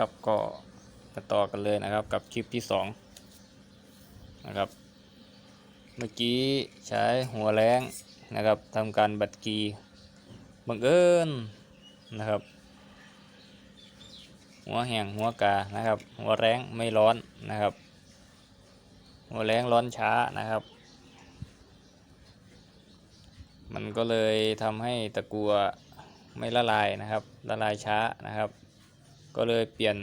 ครับก็มาต่อกันเลยนะครับกับคลิปที่สองนะครับเมื่อกี้ใช้หัวแรงนะครับทำการบัดกีบังเอิญนะครับ หัวแห้งหัวกานะครับ หัวแรงไม่ร้อนนะครับ หัวแรงร้อนช้านะครับ มันก็เลยทำให้ตะกัวไม่ละลายนะครับ ละลายช้านะครับ ก็เลยเปลี่ยน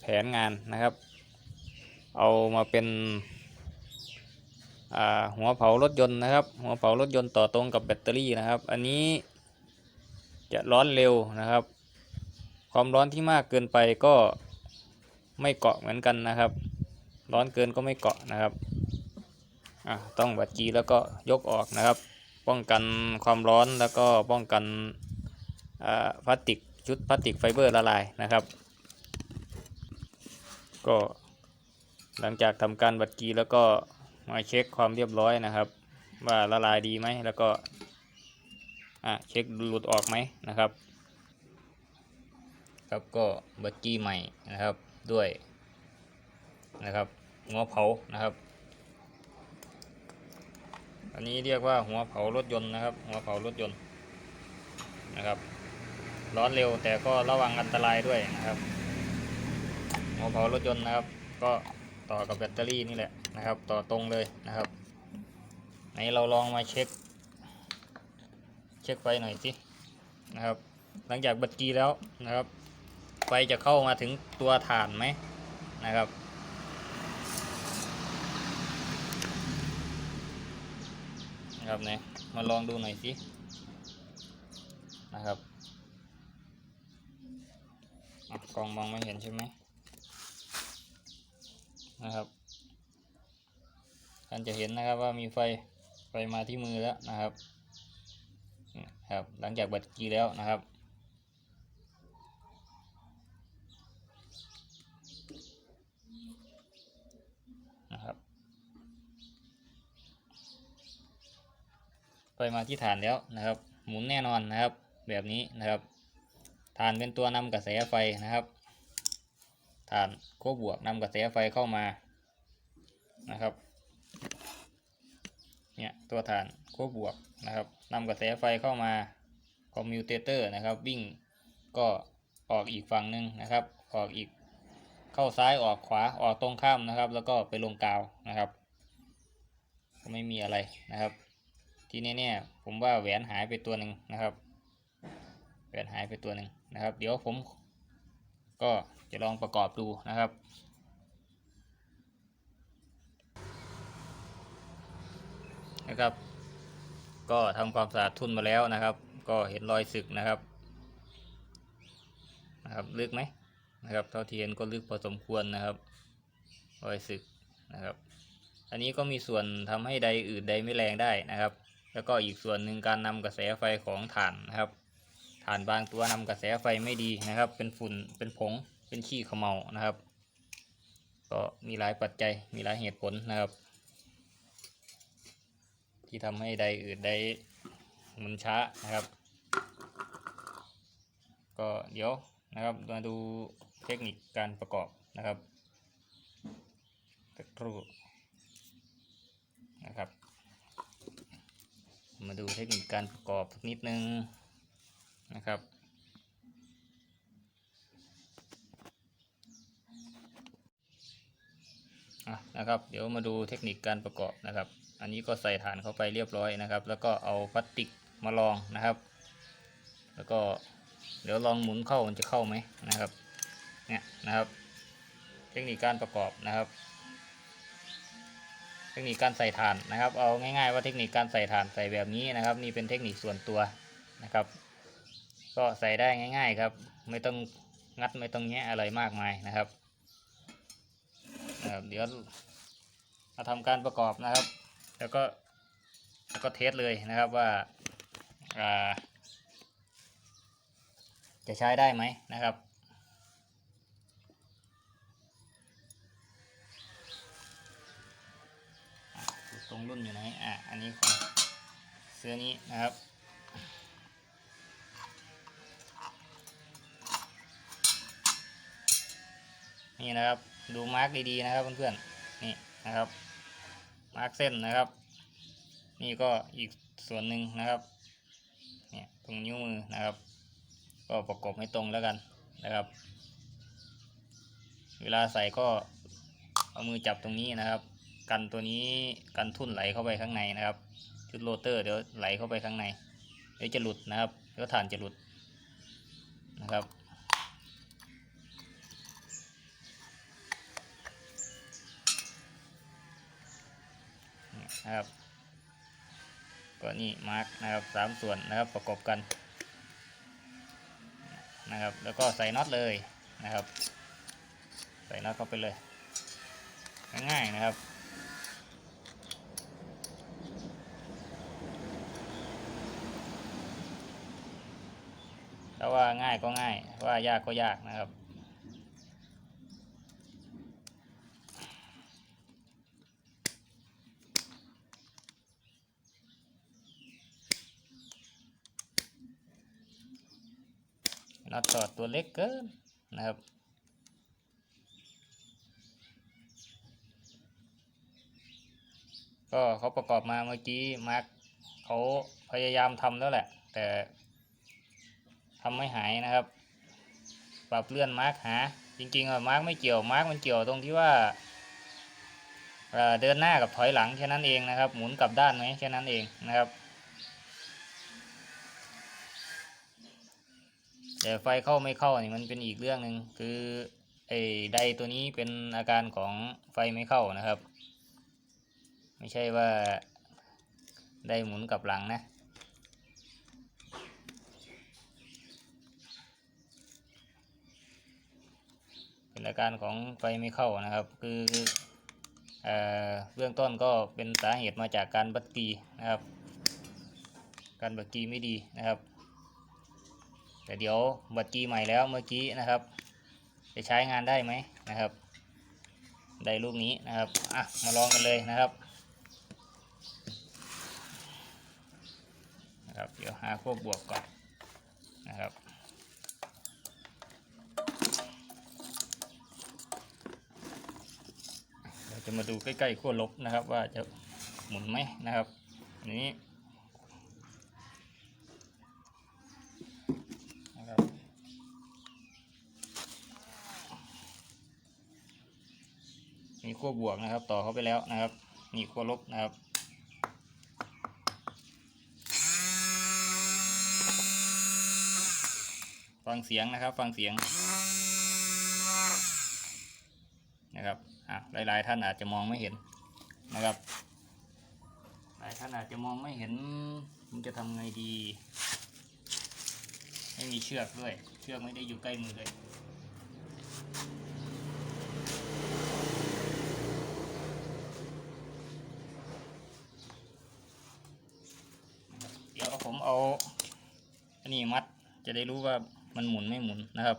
แผนงานนะครับ เอามาเป็นหัวเผารถยนต์นะครับ หัวเผารถยนต์ต่อตรงกับแบตเตอรี่นะครับ อันนี้จะร้อนเร็วนะครับ ความร้อนที่มากเกินไปก็ไม่เกาะเหมือนกันนะครับ ร้อนเกินก็ไม่เกาะนะครับต้องบัดจีแล้วก็ยกออกนะครับ ป้องกันความร้อนแล้วก็ป้องกันพลาสติกชุดพลาสติกไฟเบอร์ละลายนะครับ ก็หลังจากทำการบัดกีแล้วก็มาเช็คความเรียบร้อยนะครับ ว่าละลายดีไหมแล้วก็อะเช็คหลุดออกไหมนะครับ ครับก็บัดกี้ใหม่นะครับด้วยนะครับหัวเผานะครับ อันนี้เรียกว่าหัวเผารถยนต์นะครับ หัวเผารถยนต์นะครับ ร้อนเร็วแต่ก็ระวังอันตรายด้วยนะครับ หัวเผารถยนต์นะครับ ก็ต่อกับแบตเตอรี่นี่แหละนะครับ ต่อตรงเลยนะครับไหนเราลองมาเช็ค เช็คไฟหน่อยสินะครับ หลังจากบัดกีแล้วนะครับ ไฟจะเข้ามาถึงตัวฐานไหมนะครับนะครับเนี่ยมาลองดูหน่อยสินะครับกล้องมองไม่เห็นใช่ไหม นะครับท่านจะเห็นนะครับว่ามีไฟไฟมาที่มือแล้วนะครับครับหลังจากบัดกีแล้วนะครับนะครับไฟมาที่ฐานแล้วนะครับ หมุนแน่นอนนะครับ แบบนี้นะครับฐานเป็นตัวนำกระแสไฟนะครับ ฐานโคบวกนำกระแสไฟเข้ามานะครับเนี่ยตัวฐานโคบวกนะครับนำกระแสไฟเข้ามาคอมมิวเตเตอร์นะครับ วิ่งก็ออกอีกฝั่งหนึ่งนะครับ ออกอีกเข้าซ้ายออกขวาออกตรงข้ามนะครับ แล้วก็ไปลงกาวนะครับก็ไม่มีอะไรนะครับ ที่แน่ๆผมว่าแหวนหายไปตัวหนึ่งนะครับแหวนหายไปตัวหนึ่งนะครับ เดี๋ยวผม ก็จะลองประกอบดูนะครับนะครับ ก็ทำความสะอาดทุ่นมาแล้วนะครับ ก็เห็นรอยสึกนะครับนะครับลึกไหมนะครับเท่าเที่เห็นก็ลึกพอสมควรนะครับ รอยสึกนะครับ อันนี้ก็มีส่วนทำให้ใดอืดใดไม่แรงได้นะครับ แล้วก็อีกส่วนหนึ่งการนำกระแสไฟของถ่านนะครับ ถ่านบางตัวนำกระแสไฟไม่ดีนะครับ เป็นฝุ่นเป็นผงเป็นขี้เขมเมานะครับ ก็มีหลายปัจจัยมีหลายเหตุผลนะครับ ที่ทำให้ใดอืดใดมุนช้านะครับ ก็เดี๋ยวนะครับมาดูเทคนิคการประกอบนะครับสักครู่นะครับ มาดูเทคนิคการประกอบสักนิดนึง นะครับ นะครับ เดี๋ยวมาดูเทคนิคการประกอบนะครับ อันนี้ก็ใส่ฐานเข้าไปเรียบร้อยนะครับ แล้วก็เอาพลาสติกมาลองนะครับ แล้วก็เดี๋ยวลองหมุนเข้ามันจะเข้าไหมนะครับ เนี่ยนะครับ เทคนิคการประกอบนะครับ เทคนิคการใส่ฐานนะครับ เอาง่ายๆว่าเทคนิคการใส่ฐานใส่แบบนี้นะครับ นี่เป็นเทคนิคส่วนตัวนะครับ ก็ใส่ได้ง่าย ๆครับ ไม่ต้องงัดไม่ต้องแงะอะไรมากมายนะครับนะครับเดี๋ยวเราทำการประกอบนะครับ แล้วก็แล้วก็เทสเลยนะครับว่าาจะใช้ได้ไหมนะครับตรงรุ่นอยู่ไหนอะอันนี้ของเสื้อนี้นะครับ นี่นะครับ ดูมาร์กดีๆนะครับเพื่อนๆนี่นะครับมาร์กเส้นนะครับ นี่ก็อีกส่วนหนึ่งนะครับเนี่ยตรงนิ้วมือนะครับ ก็ประกบให้ตรงแล้วกันนะครับ เวลาใส่ก็เอามือจับตรงนี้นะครับ กันตัวนี้กันทุ่นไหลเข้าไปข้างในนะครับ ชุดโรเตอร์เดี๋ยวไหลเข้าไปข้างในเดี๋ยวจะหลุดนะครับเดี๋ยวฐานจะหลุดนะครับ นะครับ ก็นี่มาร์กนะครับสามส่วนนะครับประกบกันนะครับ แล้วก็ใส่น็อตเลยนะครับ ใส่น็อตเข้าไปเลย ง่ายๆนะครับถ้าว่าง่ายก็ง่ายว่ายากก็ยากนะครับ น็อตตอตัวเล็กเกินนะครับก็เขาประกอบมาเมื่อกี้มาร์คเขาพยายามทำแล้วแหละ แต่ทำไม่หายนะครับ ปรับเลื่อนมาร์คหา จริงๆอะมาร์คไม่เกี่ยวมาร์คมันเกี่ยวตรงที่ว่าเอ่อเดินหน้ากับถอยหลังแค่นั้นเองนะครับ หมุนกลับด้านไหมแค่นั้นเองนะครับ แต่ไฟเข้าไม่เข้านี่มันเป็นอีกเรื่องหนึ่งคือไอ้ไดตัวนี้เป็นอาการของไฟไม่เข้านะครับ ไม่ใช่ว่าได้หมุนกลับหลังนะเป็นอาการของไฟไม่เข้านะครับ คือเอ่อเบื้องต้นก็เป็นสาเหตุมาจากการบัตตีนะครับ การบัตตีไม่ดีนะครับ แต่เดี๋ยวบัตรจีใหม่แล้วเมื่อกี้นะครับ จะใช้งานได้ไหมนะครับ ได้ลูกนี้นะครับอะมาลองกันเลยนะครับนะครับเดี๋ยวหาขั้วบวกก่อนนะครับเราจะมาดูใกล้ๆขั้วลบนะครับ ว่าจะหมุนไหมนะครับอันนี้ นะครับ มีขั้วบวกนะครับ ต่อเข้าไปแล้วนะครับ มีขั้วลบนะครับฟังเสียงนะครับ ฟังเสียงนะครับอะหลายๆท่านอาจจะมองไม่เห็นนะครับ หลายท่านอาจจะมองไม่เห็นมันจะทำไงดีไม่มีเชือกด้วย เชือกไม่ได้อยู่ใกล้มือเลย เดี๋ยวผมเอา อันนี้มัด จะได้รู้ว่ามันหมุนไม่หมุนนะครับ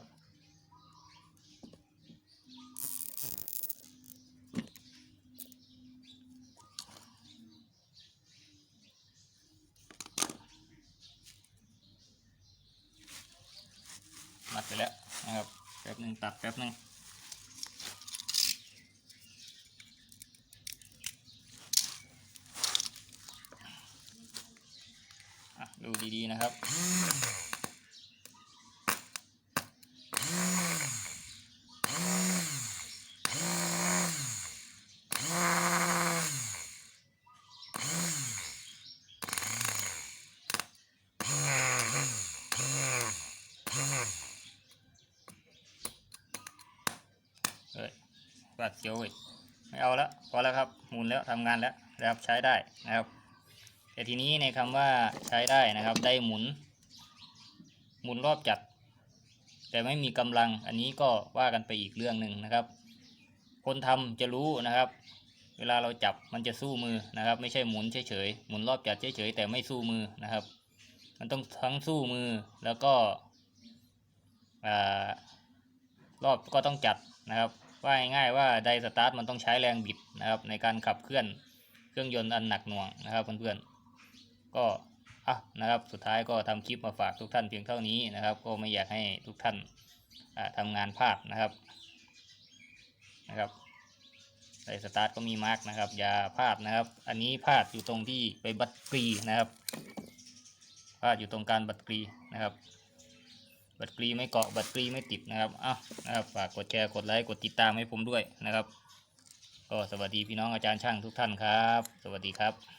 มัดไปแล้วนะครับแป๊บหนึ่งตัดแป๊บหนึ่งดูดีๆนะครับ เอ้ย บาดเจียวเว้ยไม่เอาแล้วพอแล้วครับหมุนแล้วทำงานแล้วนะครับใช้ได้นะครับ แต่ทีนี้ในคำว่าใช้ได้นะครับ ได้หมุน หมุนรอบจัดแต่ไม่มีกำลังอันนี้ก็ว่ากันไปอีกเรื่องหนึ่งนะครับ คนทำจะรู้นะครับ เวลาเราจับมันจะสู้มือนะครับ ไม่ใช่หมุนเฉยๆหมุนรอบจัดเฉยๆแต่ไม่สู้มือนะครับ มันต้องทั้งสู้มือแล้วก็อรอบก็ต้องจัดนะครับ ว่าง่ายๆว่าไดสตาร์ทมันต้องใช้แรงบิดนะครับในการขับเคลื่อนเครื่องยนต์อันหนักหน่วงนะครับเพื่อนๆก็อะนะครับสุดท้ายก็ทำคลิปมาฝากทุกท่านเพียงเท่านี้นะครับ ก็ไม่อยากให้ทุกท่านอ่าทำงานพลาดนะครับนะครับใส่สตาร์ทก็มีมาร์กนะครับอย่าพลาดนะครับ อันนี้พลาดอยู่ตรงที่ไปบัตรกรีนะครับพลาดอยู่ตรงการบัตรกรีนะครับ บัตรกรีไม่เกาะบัตรกรีไม่ติดนะครับอ้าวนะครับฝากกดแชร์กดไลค์กดติดตามให้ผมด้วยนะครับ ก็สวัสดีพี่น้องอาจารย์ช่างทุกท่านครับ สวัสดีครับ